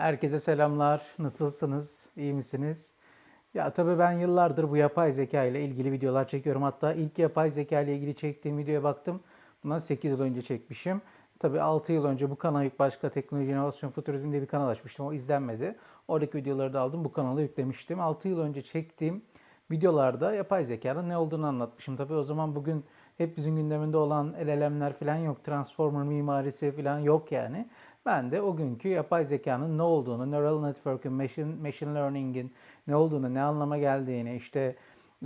Herkese selamlar. Nasılsınız? İyi misiniz? Ya tabii ben yıllardır bu yapay zeka ile ilgili videolar çekiyorum. Hatta ilk yapay zeka ile ilgili çektiğim videoya baktım. Bundan 8 yıl önce çekmişim. Tabii 6 yıl önce bu kanal ilk başka teknoloji, inovasyon, futurizm diye bir kanal açmıştım. O izlenmedi. Oradaki videoları da aldım. Bu kanala yüklemiştim. 6 yıl önce çektiğim videolarda yapay zekanın ne olduğunu anlatmışım. Tabii o zaman bugün hepimizin gündeminde olan LLM'ler falan yok. Transformer mimarisi falan yok yani. Ben de o günkü yapay zekanın ne olduğunu, neural network'ün, machine, machine learning'in ne olduğunu, ne anlama geldiğini, işte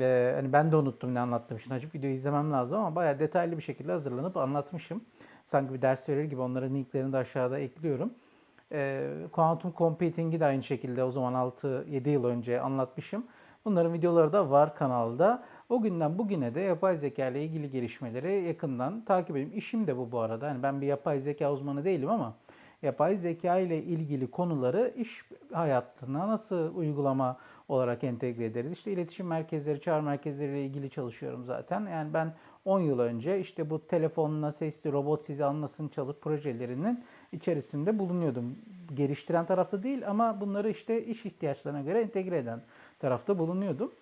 e, hani ben de unuttum ne anlattım. Şimdi açıp videoyu izlemem lazım ama bayağı detaylı bir şekilde hazırlanıp anlatmışım. Sanki bir ders verir gibi onların linklerini de aşağıda ekliyorum. E, Quantum Computing'i de aynı şekilde o zaman 6-7 yıl önce anlatmışım. Bunların videoları da var kanalda. O günden bugüne de yapay zeka ile ilgili gelişmeleri yakından takip ediyorum. İşim de bu bu arada. Yani ben bir yapay zeka uzmanı değilim ama yapay zeka ile ilgili konuları iş hayatına nasıl uygulama olarak entegre ederiz? İşte iletişim merkezleri, çağrı merkezleri ile ilgili çalışıyorum zaten. Yani ben 10 yıl önce işte bu telefonla sesli robot sizi anlasın çalıp projelerinin içerisinde bulunuyordum. Geliştiren tarafta değil ama bunları işte iş ihtiyaçlarına göre entegre eden tarafta bulunuyordum.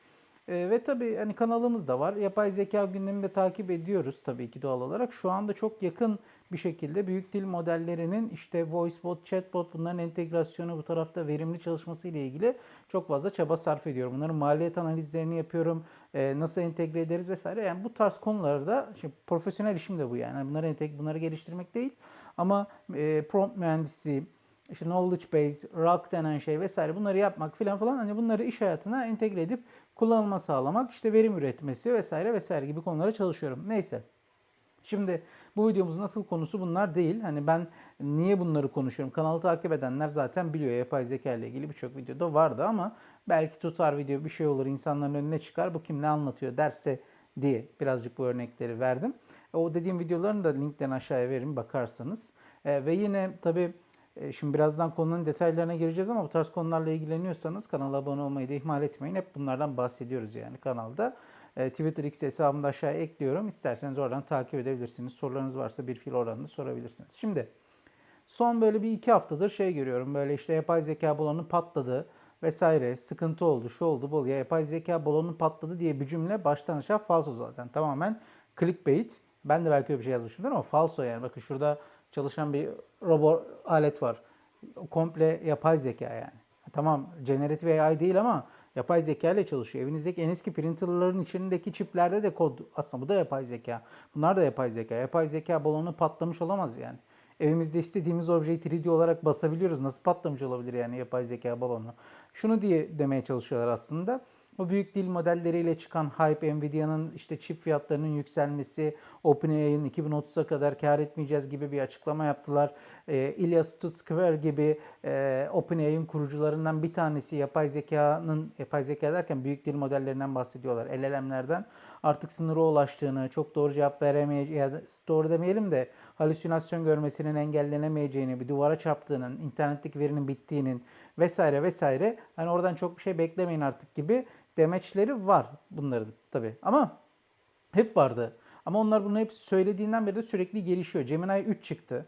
E, ve tabii hani kanalımız da var. Yapay zeka gündemini de takip ediyoruz tabii ki doğal olarak. Şu anda çok yakın bir şekilde büyük dil modellerinin işte voice bot, chatbot bunların entegrasyonu bu tarafta verimli çalışması ile ilgili çok fazla çaba sarf ediyorum. Bunların maliyet analizlerini yapıyorum. E, nasıl entegre ederiz vesaire. Yani bu tarz konularda şimdi profesyonel işim de bu yani. Hani Bunları entegre, bunları geliştirmek değil ama e, prompt mühendisi, işte knowledge base, rock denen şey vesaire bunları yapmak filan falan hani bunları iş hayatına entegre edip kullanılma sağlamak, işte verim üretmesi vesaire vesaire gibi konulara çalışıyorum. Neyse. Şimdi bu videomuzun asıl konusu bunlar değil. Hani ben niye bunları konuşuyorum? Kanalı takip edenler zaten biliyor. Yapay zeka ile ilgili birçok videoda vardı ama belki tutar video bir şey olur insanların önüne çıkar. Bu kim ne anlatıyor derse diye birazcık bu örnekleri verdim. O dediğim videoların da linklerini aşağıya veririm bakarsanız. E, ve yine tabii e, Şimdi birazdan konunun detaylarına gireceğiz ama bu tarz konularla ilgileniyorsanız kanala abone olmayı da ihmal etmeyin. Hep bunlardan bahsediyoruz yani kanalda. E, Twitter X hesabımı da aşağıya ekliyorum. İsterseniz oradan takip edebilirsiniz. Sorularınız varsa bir fil oradan da sorabilirsiniz. Şimdi son böyle bir iki haftadır şey görüyorum. Böyle işte yapay zeka balonu patladı vesaire sıkıntı oldu şu oldu bu. Ya yapay zeka balonu patladı diye bir cümle baştan aşağı falso zaten. Tamamen clickbait. Ben de belki öyle bir şey yazmışımdır ama falso yani. Bakın şurada çalışan bir robot alet var. Komple yapay zeka yani. Tamam generatif AI değil ama yapay zeka ile çalışıyor. Evinizdeki en eski printerların içindeki çiplerde de kod aslında bu da yapay zeka. Bunlar da yapay zeka. Yapay zeka balonu patlamış olamaz yani. Evimizde istediğimiz objeyi 3D olarak basabiliyoruz. Nasıl patlamış olabilir yani yapay zeka balonu? Şunu diye demeye çalışıyorlar aslında. Bu büyük dil modelleriyle çıkan hype, Nvidia'nın işte çip fiyatlarının yükselmesi, OpenAI'nin 2030'a kadar kar etmeyeceğiz gibi bir açıklama yaptılar. E, Ilya Sutskever gibi e, OpenAI'nin kurucularından bir tanesi yapay zekanın, yapay zeka derken büyük dil modellerinden bahsediyorlar. LLM'lerden artık sınıra ulaştığını, çok doğru cevap da doğru demeyelim de halüsinasyon görmesinin engellenemeyeceğini, bir duvara çarptığının, internetteki verinin bittiğinin vesaire vesaire. Hani oradan çok bir şey beklemeyin artık gibi demeçleri var bunların tabi. Ama hep vardı. Ama onlar bunu hep söylediğinden beri de sürekli gelişiyor. Gemini 3 çıktı.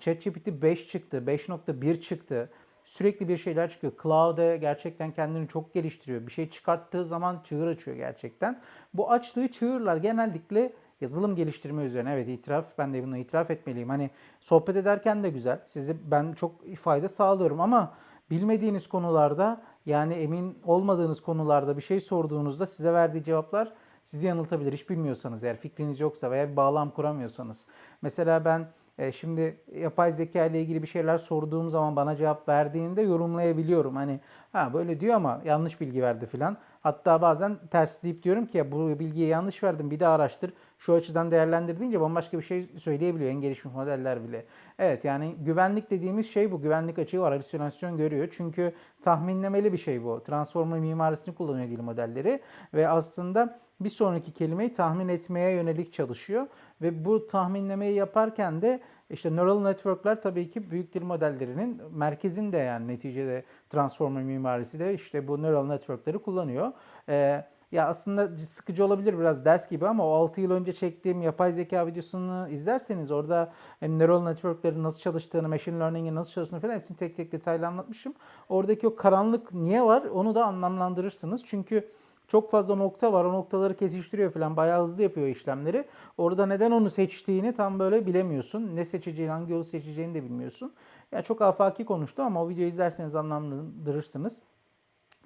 ChatGPT 5 çıktı. 5.1 çıktı. Sürekli bir şeyler çıkıyor. Cloud'e gerçekten kendini çok geliştiriyor. Bir şey çıkarttığı zaman çığır açıyor gerçekten. Bu açtığı çığırlar genellikle yazılım geliştirme üzerine. Evet itiraf ben de bunu itiraf etmeliyim. Hani sohbet ederken de güzel. Sizi ben çok fayda sağlıyorum ama bilmediğiniz konularda yani emin olmadığınız konularda bir şey sorduğunuzda size verdiği cevaplar sizi yanıltabilir. Hiç bilmiyorsanız eğer fikriniz yoksa veya bir bağlam kuramıyorsanız. Mesela ben e, şimdi yapay zeka ile ilgili bir şeyler sorduğum zaman bana cevap verdiğinde yorumlayabiliyorum. Hani ha böyle diyor ama yanlış bilgi verdi filan. Hatta bazen ters deyip diyorum ki ya bu bilgiyi yanlış verdim bir daha araştır. Şu açıdan değerlendir deyince bambaşka bir şey söyleyebiliyor en gelişmiş modeller bile. Evet yani güvenlik dediğimiz şey bu. Güvenlik açığı var. Halüsinasyon görüyor. Çünkü tahminlemeli bir şey bu. Transformer mimarisini kullanıyor dil modelleri. Ve aslında bir sonraki kelimeyi tahmin etmeye yönelik çalışıyor. Ve bu tahminlemeyi yaparken de işte neural network'ler tabii ki büyük dil modellerinin merkezinde yani neticede transformer mimarisi de işte bu neural network'leri kullanıyor. Ee, Ya aslında sıkıcı olabilir biraz ders gibi ama o 6 yıl önce çektiğim yapay zeka videosunu izlerseniz orada hem neural network'lerin nasıl çalıştığını, machine learning'in nasıl çalıştığını falan hepsini tek tek detaylı anlatmışım. Oradaki o karanlık niye var onu da anlamlandırırsınız. Çünkü çok fazla nokta var. O noktaları kesiştiriyor falan. Bayağı hızlı yapıyor işlemleri. Orada neden onu seçtiğini tam böyle bilemiyorsun. Ne seçeceğini, hangi yolu seçeceğini de bilmiyorsun. Ya çok afaki konuştu ama o videoyu izlerseniz anlamlandırırsınız.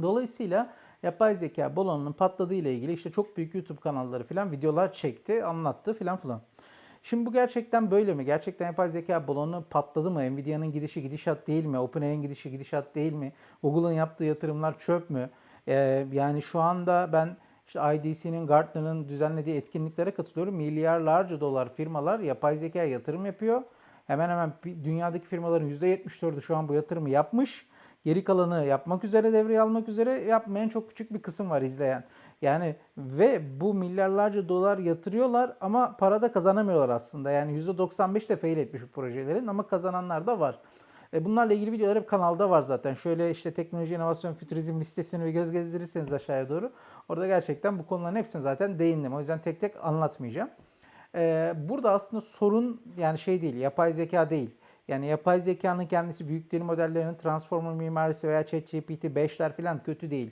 Dolayısıyla yapay zeka balonunun patladığı ile ilgili işte çok büyük YouTube kanalları falan videolar çekti, anlattı falan filan. Şimdi bu gerçekten böyle mi? Gerçekten yapay zeka balonu patladı mı? Nvidia'nın gidişi gidişat değil mi? OpenAI'nin gidişi gidişat değil mi? Google'ın yaptığı yatırımlar çöp mü? Ee, yani şu anda ben işte IDC'nin, Gartner'ın düzenlediği etkinliklere katılıyorum. Milyarlarca dolar firmalar yapay zekaya yatırım yapıyor. Hemen hemen dünyadaki firmaların %74'ü şu an bu yatırımı yapmış. Geri kalanı yapmak üzere devreye almak üzere yapmayan çok küçük bir kısım var izleyen. Yani ve bu milyarlarca dolar yatırıyorlar ama para da kazanamıyorlar aslında. Yani %95 de fail etmiş bu projelerin ama kazananlar da var. E bunlarla ilgili videolar hep kanalda var zaten. Şöyle işte teknoloji, inovasyon, fütürizm listesini bir göz gezdirirseniz aşağıya doğru. Orada gerçekten bu konuların hepsini zaten değindim. O yüzden tek tek anlatmayacağım. Ee, burada aslında sorun yani şey değil, yapay zeka değil. Yani yapay zekanın kendisi büyük dil modellerinin transformer mimarisi veya ChatGPT 5'ler falan kötü değil.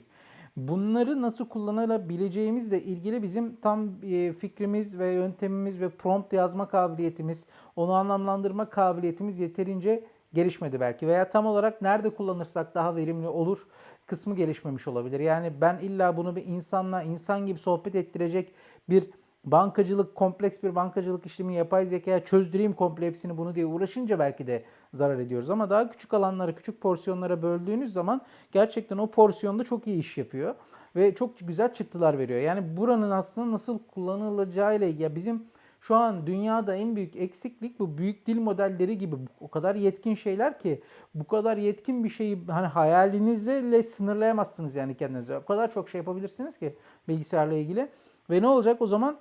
Bunları nasıl kullanabileceğimizle ilgili bizim tam e, fikrimiz ve yöntemimiz ve prompt yazma kabiliyetimiz, onu anlamlandırma kabiliyetimiz yeterince gelişmedi belki veya tam olarak nerede kullanırsak daha verimli olur kısmı gelişmemiş olabilir. Yani ben illa bunu bir insanla insan gibi sohbet ettirecek bir bankacılık, kompleks bir bankacılık işlemi yapay zekaya çözdüreyim komple hepsini bunu diye uğraşınca belki de zarar ediyoruz. Ama daha küçük alanları, küçük porsiyonlara böldüğünüz zaman gerçekten o porsiyonda çok iyi iş yapıyor. Ve çok güzel çıktılar veriyor. Yani buranın aslında nasıl kullanılacağıyla ya bizim şu an dünyada en büyük eksiklik bu büyük dil modelleri gibi o kadar yetkin şeyler ki bu kadar yetkin bir şeyi hani hayalinizle sınırlayamazsınız yani kendinize. O kadar çok şey yapabilirsiniz ki bilgisayarla ilgili. Ve ne olacak o zaman?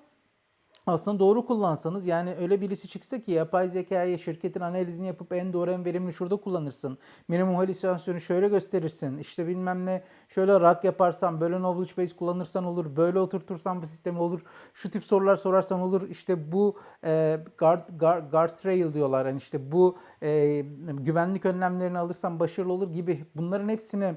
Aslında doğru kullansanız yani öyle birisi çıksa ki yapay zekayı şirketin analizini yapıp en doğru en verimli şurada kullanırsın. Minimum halüsinasyonu şöyle gösterirsin. İşte bilmem ne şöyle rak yaparsan böyle knowledge base kullanırsan olur. Böyle oturtursan bu sistemi olur. Şu tip sorular sorarsan olur. İşte bu e, guard, guard, guardrail diyorlar. Yani işte bu e, güvenlik önlemlerini alırsan başarılı olur gibi bunların hepsini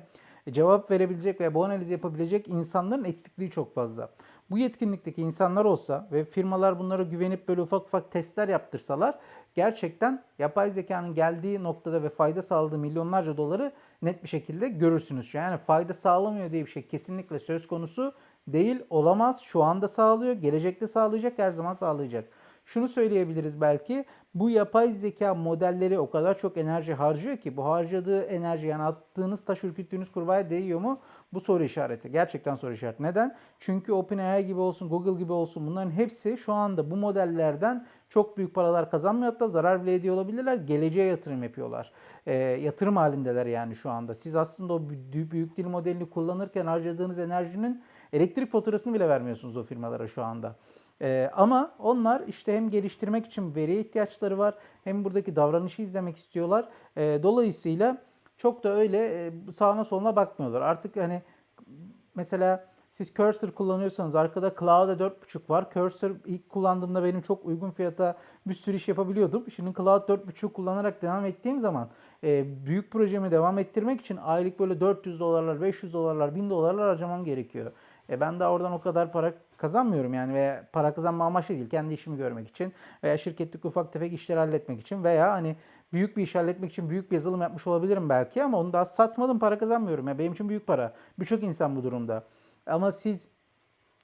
cevap verebilecek veya bu analizi yapabilecek insanların eksikliği çok fazla. Bu yetkinlikteki insanlar olsa ve firmalar bunlara güvenip böyle ufak ufak testler yaptırsalar gerçekten yapay zekanın geldiği noktada ve fayda sağladığı milyonlarca doları net bir şekilde görürsünüz. Yani fayda sağlamıyor diye bir şey kesinlikle söz konusu değil, olamaz. Şu anda sağlıyor, gelecekte sağlayacak, her zaman sağlayacak. Şunu söyleyebiliriz belki bu yapay zeka modelleri o kadar çok enerji harcıyor ki bu harcadığı enerji yani attığınız taş ürküttüğünüz kurbağaya değiyor mu? Bu soru işareti. Gerçekten soru işareti. Neden? Çünkü OpenAI gibi olsun, Google gibi olsun bunların hepsi şu anda bu modellerden çok büyük paralar kazanmıyor hatta zarar bile ediyor olabilirler. Geleceğe yatırım yapıyorlar. E, yatırım halindeler yani şu anda. Siz aslında o büyük dil modelini kullanırken harcadığınız enerjinin elektrik faturasını bile vermiyorsunuz o firmalara şu anda. Ee, ama onlar işte hem geliştirmek için veriye ihtiyaçları var hem buradaki davranışı izlemek istiyorlar. Ee, dolayısıyla çok da öyle e, sağına soluna bakmıyorlar. Artık hani mesela siz Cursor kullanıyorsanız arkada Cloud'a 4.5 var. Cursor ilk kullandığımda benim çok uygun fiyata bir sürü iş yapabiliyordum. Şimdi Cloud 4.5 kullanarak devam ettiğim zaman e, büyük projemi devam ettirmek için aylık böyle 400 dolarlar, 500 dolarlar, 1000 dolarlar harcamam gerekiyor. E ben de oradan o kadar para kazanmıyorum yani ve para kazanma amaçlı değil. Kendi işimi görmek için veya şirketlik ufak tefek işleri halletmek için veya hani büyük bir iş halletmek için büyük bir yazılım yapmış olabilirim belki ama onu daha satmadım para kazanmıyorum. Yani benim için büyük para. Birçok insan bu durumda. Ama siz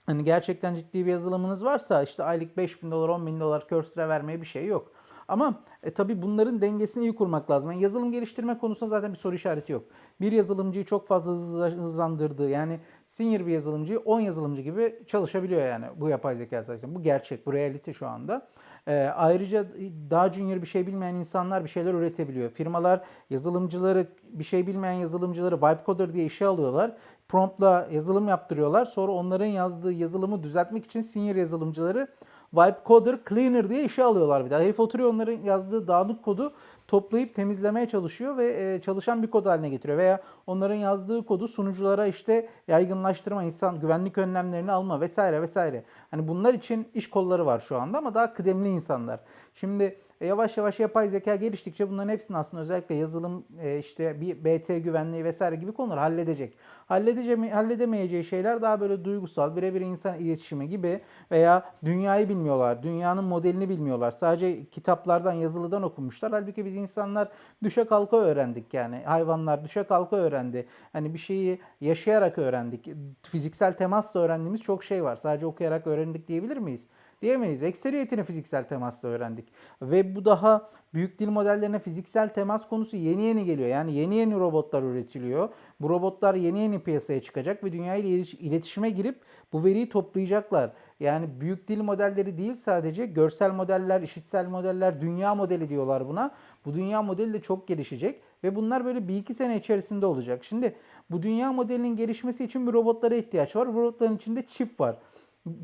hani gerçekten ciddi bir yazılımınız varsa işte aylık 5 bin dolar 10 bin dolar Cursor'a vermeye bir şey yok. Ama e, tabii bunların dengesini iyi kurmak lazım. Yani yazılım geliştirme konusunda zaten bir soru işareti yok. Bir yazılımcıyı çok fazla hızlandırdığı yani senior bir yazılımcı 10 yazılımcı gibi çalışabiliyor yani bu yapay zeka sayesinde. Bu gerçek, bu realite şu anda. E, ayrıca daha junior bir şey bilmeyen insanlar bir şeyler üretebiliyor. Firmalar yazılımcıları, bir şey bilmeyen yazılımcıları vibe coder diye işe alıyorlar. Promptla yazılım yaptırıyorlar. Sonra onların yazdığı yazılımı düzeltmek için senior yazılımcıları Vibe Coder Cleaner diye işe alıyorlar bir daha. Herif oturuyor onların yazdığı dağınık kodu toplayıp temizlemeye çalışıyor ve e, çalışan bir kod haline getiriyor. Veya onların yazdığı kodu sunuculara işte yaygınlaştırma, insan güvenlik önlemlerini alma vesaire vesaire. Hani bunlar için iş kolları var şu anda ama daha kıdemli insanlar. Şimdi e, yavaş yavaş yapay zeka geliştikçe bunların hepsini aslında özellikle yazılım e, işte bir BT güvenliği vesaire gibi konuları halledecek. Halledeceği, halledemeyeceği şeyler daha böyle duygusal, birebir insan iletişimi gibi veya dünyayı bilmiyorlar, dünyanın modelini bilmiyorlar. Sadece kitaplardan, yazılıdan okumuşlar. Halbuki biz insanlar düşe kalka öğrendik yani. Hayvanlar düşe kalka öğrendi. Hani bir şeyi yaşayarak öğrendik. Fiziksel temasla öğrendiğimiz çok şey var. Sadece okuyarak öğrendik diyebilir miyiz? Diyemeyiz. Ekseriyetini fiziksel temasla öğrendik. Ve bu daha büyük dil modellerine fiziksel temas konusu yeni yeni geliyor. Yani yeni yeni robotlar üretiliyor. Bu robotlar yeni yeni piyasaya çıkacak ve dünyayla iletişime girip bu veriyi toplayacaklar. Yani büyük dil modelleri değil sadece görsel modeller, işitsel modeller, dünya modeli diyorlar buna. Bu dünya modeli de çok gelişecek ve bunlar böyle bir iki sene içerisinde olacak. Şimdi bu dünya modelinin gelişmesi için bir robotlara ihtiyaç var. Bu robotların içinde çip var.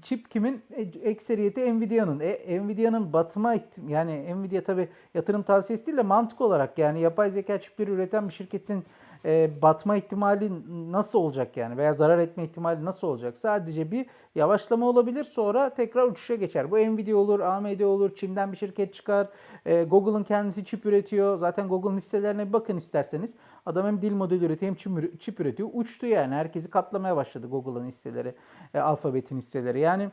Çip kimin? E, ekseriyeti Nvidia'nın. E, Nvidia'nın batıma yani Nvidia tabi yatırım tavsiyesi değil de mantık olarak yani yapay zeka çipleri üreten bir şirketin e, batma ihtimali nasıl olacak yani veya zarar etme ihtimali nasıl olacak? Sadece bir yavaşlama olabilir sonra tekrar uçuşa geçer. Bu Nvidia olur, AMD olur, Çin'den bir şirket çıkar. E, Google'ın kendisi çip üretiyor. Zaten Google'ın hisselerine bir bakın isterseniz. Adam hem dil modeli üretiyor hem çip üretiyor. Uçtu yani. Herkesi katlamaya başladı Google'ın hisseleri, e, Alphabet'in hisseleri. Yani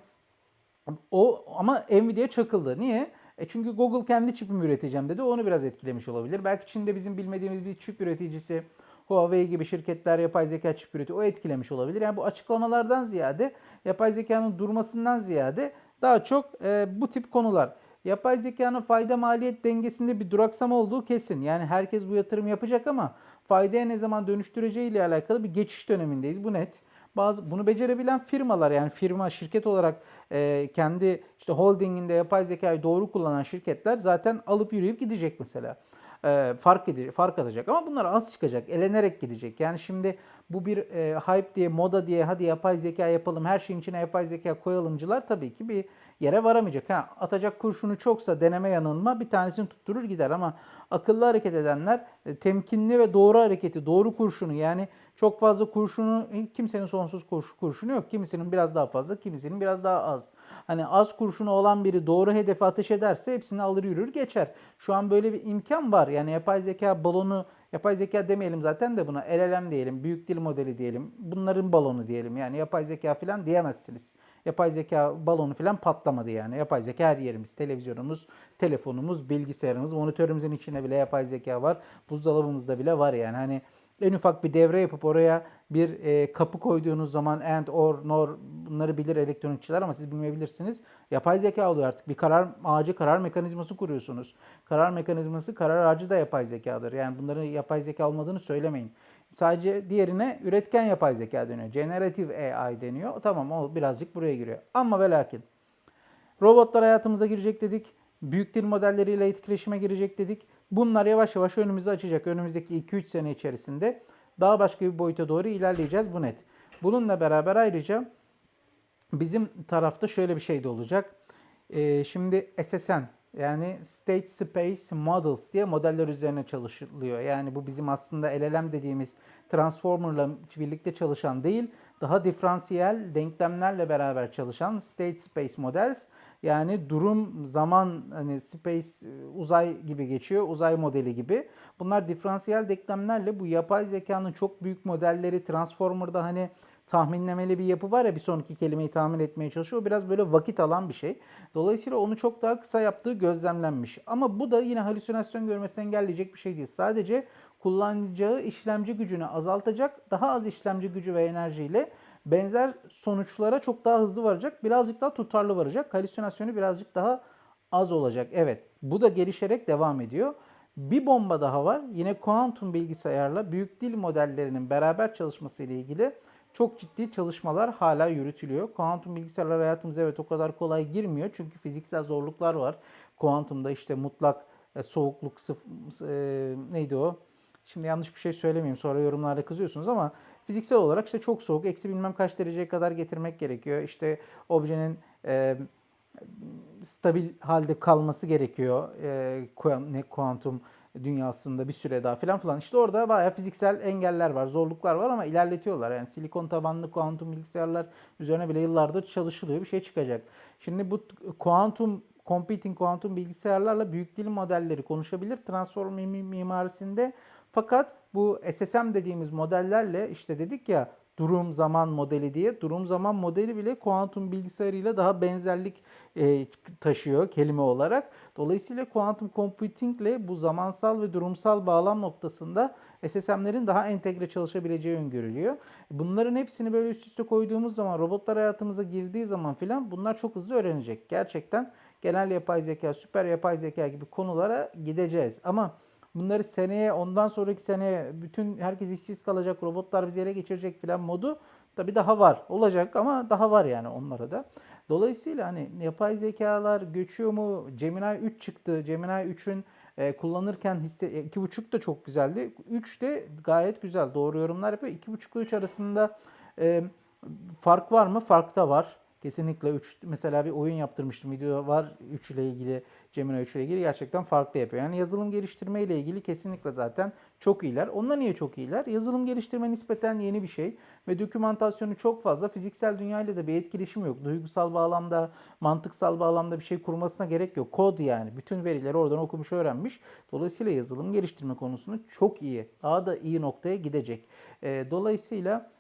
o ama Nvidia çakıldı. Niye? E çünkü Google kendi çipimi üreteceğim dedi. Onu biraz etkilemiş olabilir. Belki Çin'de bizim bilmediğimiz bir çip üreticisi Huawei gibi şirketler yapay zeka çip üretiyor. O etkilemiş olabilir. Yani bu açıklamalardan ziyade yapay zekanın durmasından ziyade daha çok e, bu tip konular. Yapay zekanın fayda maliyet dengesinde bir duraksama olduğu kesin. Yani herkes bu yatırım yapacak ama faydaya ne zaman dönüştüreceği ile alakalı bir geçiş dönemindeyiz. Bu net. Bazı bunu becerebilen firmalar yani firma şirket olarak e, kendi işte holdinginde yapay zekayı doğru kullanan şirketler zaten alıp yürüyüp gidecek mesela e, fark edecek, fark atacak. Ama bunlar az çıkacak, elenerek gidecek. Yani şimdi bu bir e, hype diye, moda diye hadi yapay zeka yapalım, her şeyin içine yapay zeka koyalımcılar tabii ki bir yere varamayacak. Ha, atacak kurşunu çoksa deneme yanılma bir tanesini tutturur gider ama akıllı hareket edenler e, temkinli ve doğru hareketi, doğru kurşunu yani çok fazla kurşunu kimsenin sonsuz kurşunu yok. Kimisinin biraz daha fazla, kimisinin biraz daha az. Hani az kurşunu olan biri doğru hedefe ateş ederse hepsini alır yürür geçer. Şu an böyle bir imkan var. Yani yapay zeka balonu Yapay zeka demeyelim zaten de buna LLM diyelim, büyük dil modeli diyelim. Bunların balonu diyelim. Yani yapay zeka falan diyemezsiniz. Yapay zeka balonu falan patlamadı yani. Yapay zeka her yerimiz. Televizyonumuz, telefonumuz, bilgisayarımız, monitörümüzün içinde bile yapay zeka var. Buzdolabımızda bile var yani. Hani en ufak bir devre yapıp oraya bir e, kapı koyduğunuz zaman and, or, nor bunları bilir elektronikçiler ama siz bilmeyebilirsiniz. Yapay zeka oluyor artık. Bir karar ağacı karar mekanizması kuruyorsunuz. Karar mekanizması karar ağacı da yapay zekadır. Yani bunların yapay zeka olmadığını söylemeyin. Sadece diğerine üretken yapay zeka deniyor. Generative AI deniyor. Tamam o birazcık buraya giriyor. Ama ve lakin robotlar hayatımıza girecek dedik. Büyük dil modelleriyle etkileşime girecek dedik. Bunlar yavaş yavaş önümüzü açacak. Önümüzdeki 2-3 sene içerisinde daha başka bir boyuta doğru ilerleyeceğiz. Bu net. Bununla beraber ayrıca bizim tarafta şöyle bir şey de olacak. Ee, şimdi SSN yani State Space Models diye modeller üzerine çalışılıyor. Yani bu bizim aslında LLM dediğimiz Transformer'la birlikte çalışan değil, daha diferansiyel denklemlerle beraber çalışan State Space Models. Yani durum, zaman, hani space, uzay gibi geçiyor, uzay modeli gibi. Bunlar diferansiyel denklemlerle bu yapay zekanın çok büyük modelleri Transformer'da hani tahminlemeli bir yapı var ya bir sonraki kelimeyi tahmin etmeye çalışıyor. O biraz böyle vakit alan bir şey. Dolayısıyla onu çok daha kısa yaptığı gözlemlenmiş. Ama bu da yine halüsinasyon görmesini engelleyecek bir şey değil. Sadece kullanacağı işlemci gücünü azaltacak, daha az işlemci gücü ve enerjiyle benzer sonuçlara çok daha hızlı varacak, birazcık daha tutarlı varacak. Halüsinasyonu birazcık daha az olacak. Evet, bu da gelişerek devam ediyor. Bir bomba daha var. Yine kuantum bilgisayarla büyük dil modellerinin beraber çalışması ile ilgili çok ciddi çalışmalar hala yürütülüyor. Kuantum bilgisayarlar hayatımıza evet o kadar kolay girmiyor. Çünkü fiziksel zorluklar var. Kuantumda işte mutlak e, soğukluk sıf, e, neydi o? Şimdi yanlış bir şey söylemeyeyim sonra yorumlarda kızıyorsunuz ama fiziksel olarak işte çok soğuk, eksi bilmem kaç dereceye kadar getirmek gerekiyor. İşte objenin e, stabil halde kalması gerekiyor e, kuantum dünyasında bir süre daha falan filan. İşte orada bayağı fiziksel engeller var, zorluklar var ama ilerletiyorlar. Yani silikon tabanlı kuantum bilgisayarlar üzerine bile yıllardır çalışılıyor. Bir şey çıkacak. Şimdi bu kuantum computing kuantum bilgisayarlarla büyük dil modelleri konuşabilir transform mim- mimarisinde. Fakat bu SSM dediğimiz modellerle işte dedik ya durum zaman modeli diye durum zaman modeli bile kuantum bilgisayarıyla daha benzerlik e, taşıyor kelime olarak. Dolayısıyla kuantum computing ile bu zamansal ve durumsal bağlam noktasında SSM'lerin daha entegre çalışabileceği öngörülüyor. Bunların hepsini böyle üst üste koyduğumuz zaman robotlar hayatımıza girdiği zaman filan bunlar çok hızlı öğrenecek. Gerçekten genel yapay zeka, süper yapay zeka gibi konulara gideceğiz. Ama bunları seneye, ondan sonraki seneye bütün herkes işsiz kalacak, robotlar bizi ele geçirecek filan modu tabii daha var. Olacak ama daha var yani onlara da. Dolayısıyla hani yapay zekalar göçüyor mu? Gemini 3 çıktı. Gemini 3'ün e, kullanırken hisse e, 2.5 da çok güzeldi. 3 de gayet güzel. Doğru yorumlar yapıyor. 2.5 ile 3 arasında e, fark var mı? Fark da var. Kesinlikle 3 mesela bir oyun yaptırmıştım. Video var 3 ile ilgili, Gemini 3 ile ilgili gerçekten farklı yapıyor. Yani yazılım geliştirme ile ilgili kesinlikle zaten çok iyiler. Onlar niye çok iyiler? Yazılım geliştirme nispeten yeni bir şey ve dokümantasyonu çok fazla. Fiziksel dünyayla da bir etkileşim yok. Duygusal bağlamda, mantıksal bağlamda bir şey kurmasına gerek yok. Kod yani. Bütün verileri oradan okumuş, öğrenmiş. Dolayısıyla yazılım geliştirme konusunda çok iyi. Daha da iyi noktaya gidecek. Ee, dolayısıyla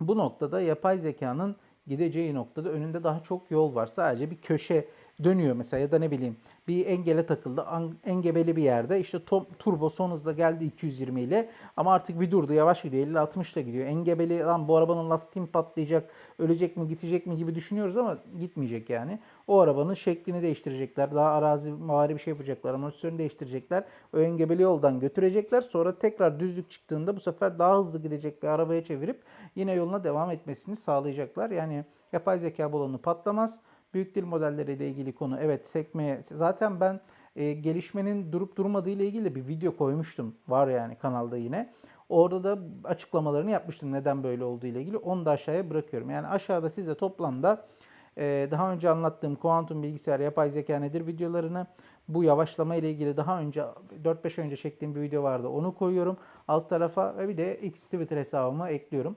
bu noktada yapay zekanın gideceği noktada önünde daha çok yol var. Sadece bir köşe dönüyor mesela ya da ne bileyim bir engele takıldı. Engebeli bir yerde işte to- turbo son hızla geldi 220 ile ama artık bir durdu yavaş gidiyor 50-60 ile gidiyor. Engebeli lan bu arabanın lastiği patlayacak ölecek mi gidecek mi gibi düşünüyoruz ama gitmeyecek yani. O arabanın şeklini değiştirecekler. Daha arazi vari bir şey yapacaklar. Amortisörünü değiştirecekler. O engebeli yoldan götürecekler. Sonra tekrar düzlük çıktığında bu sefer daha hızlı gidecek bir arabaya çevirip yine yoluna devam etmesini sağlayacaklar. Yani yapay zeka balonu patlamaz. Büyük dil modelleriyle ilgili konu evet sekmeye zaten ben e, gelişmenin durup durmadığı ile ilgili bir video koymuştum. Var yani kanalda yine. Orada da açıklamalarını yapmıştım neden böyle olduğu ile ilgili. Onu da aşağıya bırakıyorum. Yani aşağıda size toplamda e, daha önce anlattığım kuantum bilgisayar yapay zeka nedir videolarını bu yavaşlama ile ilgili daha önce 4-5 önce çektiğim bir video vardı. Onu koyuyorum alt tarafa ve bir de X Twitter hesabıma ekliyorum.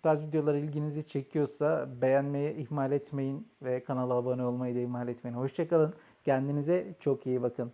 Bu tarz videolar ilginizi çekiyorsa beğenmeyi ihmal etmeyin ve kanala abone olmayı da ihmal etmeyin. Hoşçakalın. Kendinize çok iyi bakın.